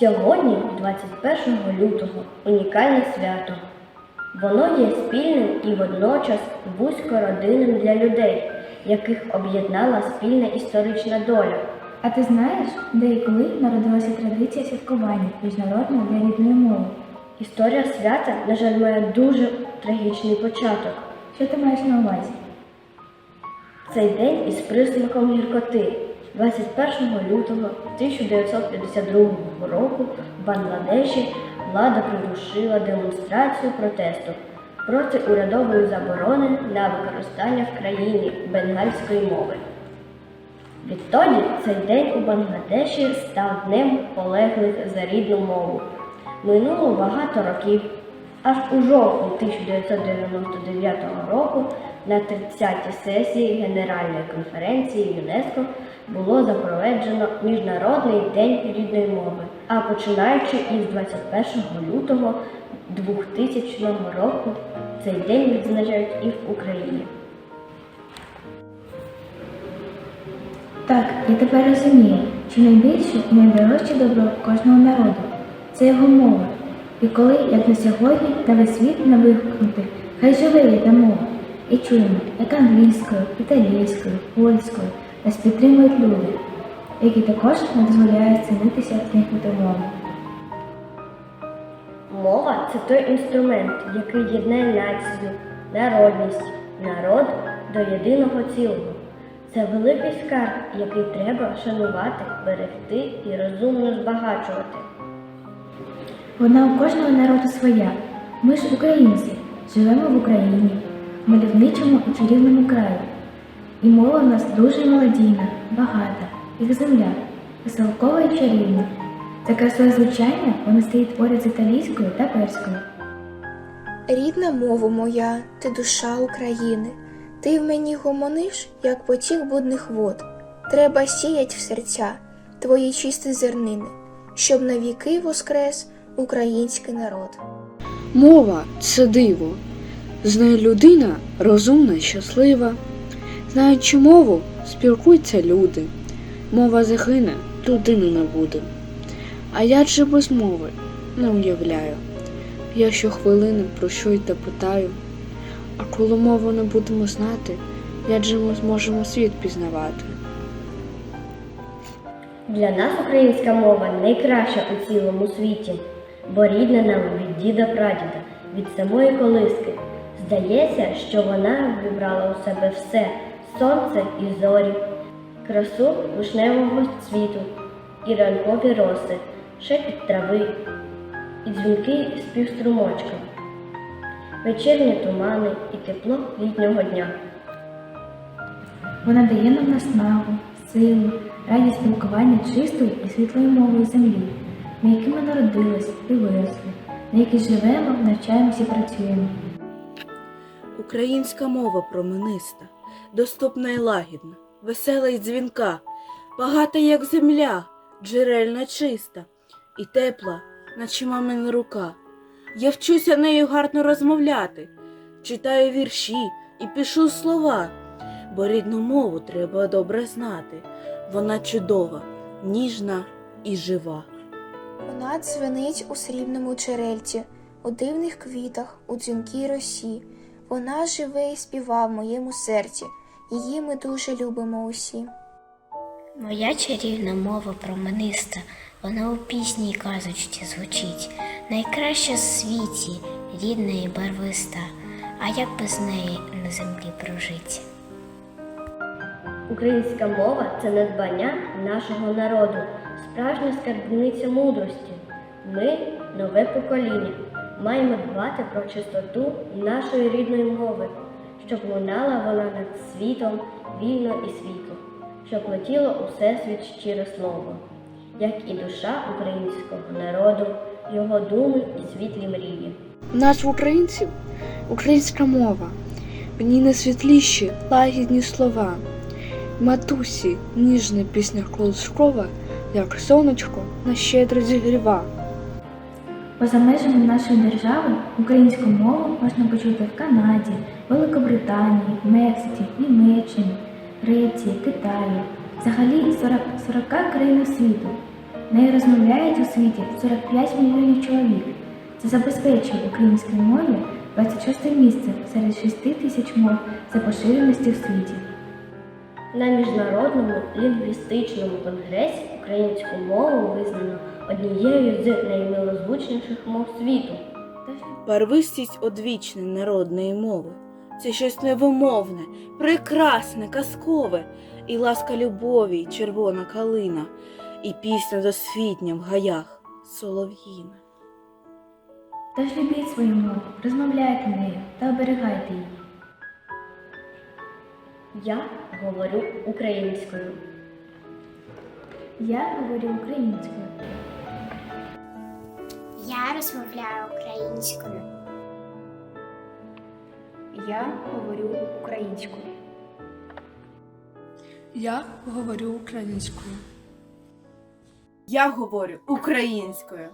Сьогодні, 21 лютого, унікальне свято. Воно є спільним і водночас вузько родинним для людей, яких об'єднала спільна історична доля. А ти знаєш, де і коли народилася традиція святкування міжнародного для рідної мови? Історія свята, на жаль, має дуже трагічний початок. Що ти маєш на увазі? Цей день із присмаком гіркоти. 21 лютого 1952 року в Бангладеші влада придушила демонстрацію протесту проти урядової заборони на використання в країні бенгальської мови. Відтоді цей день у Бангладеші став днем полеглих за рідну мову. Минуло багато років. Аж у жовтні 1999 року на 30-й сесії Генеральної конференції ЮНЕСКО було запроваджено Міжнародний день рідної мови. А починаючи із 21 лютого 2000 року цей день відзначають і в Україні. Так, я тепер розумію, що найбільше і найдорожче добро кожного народу це його мова. І коли, як на сьогодні, на весь світ не вигукнути, хай живе рідна мова. І чуємо, як англійською, італійською, польською нас підтримують люди, які також не дозволяють цінитися зникнути мову. Мова це той інструмент, який єднає націю, народність, народ до єдиного цілого. Це великий скарб, який треба шанувати, берегти і розумно збагачувати. Вона у кожного народу своя. Ми ж українці, живемо в Україні, мальовничому і чарівному краї. І мова в нас дуже молодійна, багата, як земля, веселкова і чарівна. За красою звучання вона стоїть поряд з італійською та перською. Рідна мова моя, ти душа України. Ти в мені гомониш, як потік будних вод. Треба сіять в серця твої чисті зернини, щоб навіки воскрес український народ. Мова це диво. З нею людина розумна щаслива. Знаючи мову, спілкуються люди. Мова загине, людини не буде. А я же без мови не уявляю. Я щохвилини про що й та питаю. А коли мову не будемо знати, як же ми зможемо світ пізнавати? Для нас українська мова найкраща у цілому світі, бо рідна нам від діда прадіда, від самої колиски. Здається, що вона вибрала у себе все сонце і зорі, красу вишневого цвіту, і ранкові роси, шепіт трави, і дзвінки співструмочка, вечірні тумани і тепло літнього дня. Вона дає нам наснагу, силу, радість спілкування чистою і світлою мовою землі, на якій ми народились і виросли, на якій живемо, навчаємося і працюємо. Українська мова промениста, доступна і лагідна, весела й дзвінка, багата, як земля, джерельна чиста, і тепла, наче мамина рука. Я вчуся нею гарно розмовляти, читаю вірші і пишу слова, бо рідну мову треба добре знати. Вона чудова, ніжна і жива. Вона дзвенить у срібному черельці, у дивних квітах, у дзвінкій росі. Вона живе і співа в моєму серці. Її ми дуже любимо усі. Моя чарівна мова промениста, вона у пісні й казочці звучить, найкраща в світі, рідна і барвиста, а як без неї на землі прожить? Українська мова це надбання нашого народу, справжня скарбниця мудрості. Ми, нове покоління, маємо дбати про чистоту нашої рідної мови, щоб лунала вона над світом вільно і світло, щоб летіло у всесвіт щире слово, як і душа українського народу, його думи і світлі мрії. У в українців українська мова, в ній найсвітліші, лагідні слова. Матусі, ніжна пісня колискова, як сонечко на щедро зігріва. Поза межами нашої держави українську мову можна почути в Канаді, Великобританії, Мексиці, Німеччині, Греції, Китаї, взагалі 40, 40 країн світу. Нею розмовляють у світі 45 мільйонів чоловік. Це забезпечує українській мові 26 місце серед 6 тисяч мов за поширеності в світі. На міжнародному лінгвістичному конгресі українську мову визнано однією з наймилозвучніших мов світу. Барвистість одвічне народної мови. Це щось невимовне, прекрасне, казкове, і ласка любові, червона калина, і пісня досвітня в гаях солов'їна. Тож любіть свою мову, розмовляйте нею та оберігайте її. Я говорю українською. Я говорю українською. Я розмовляю українською. Я говорю українською. Я говорю українською. Я говорю українською.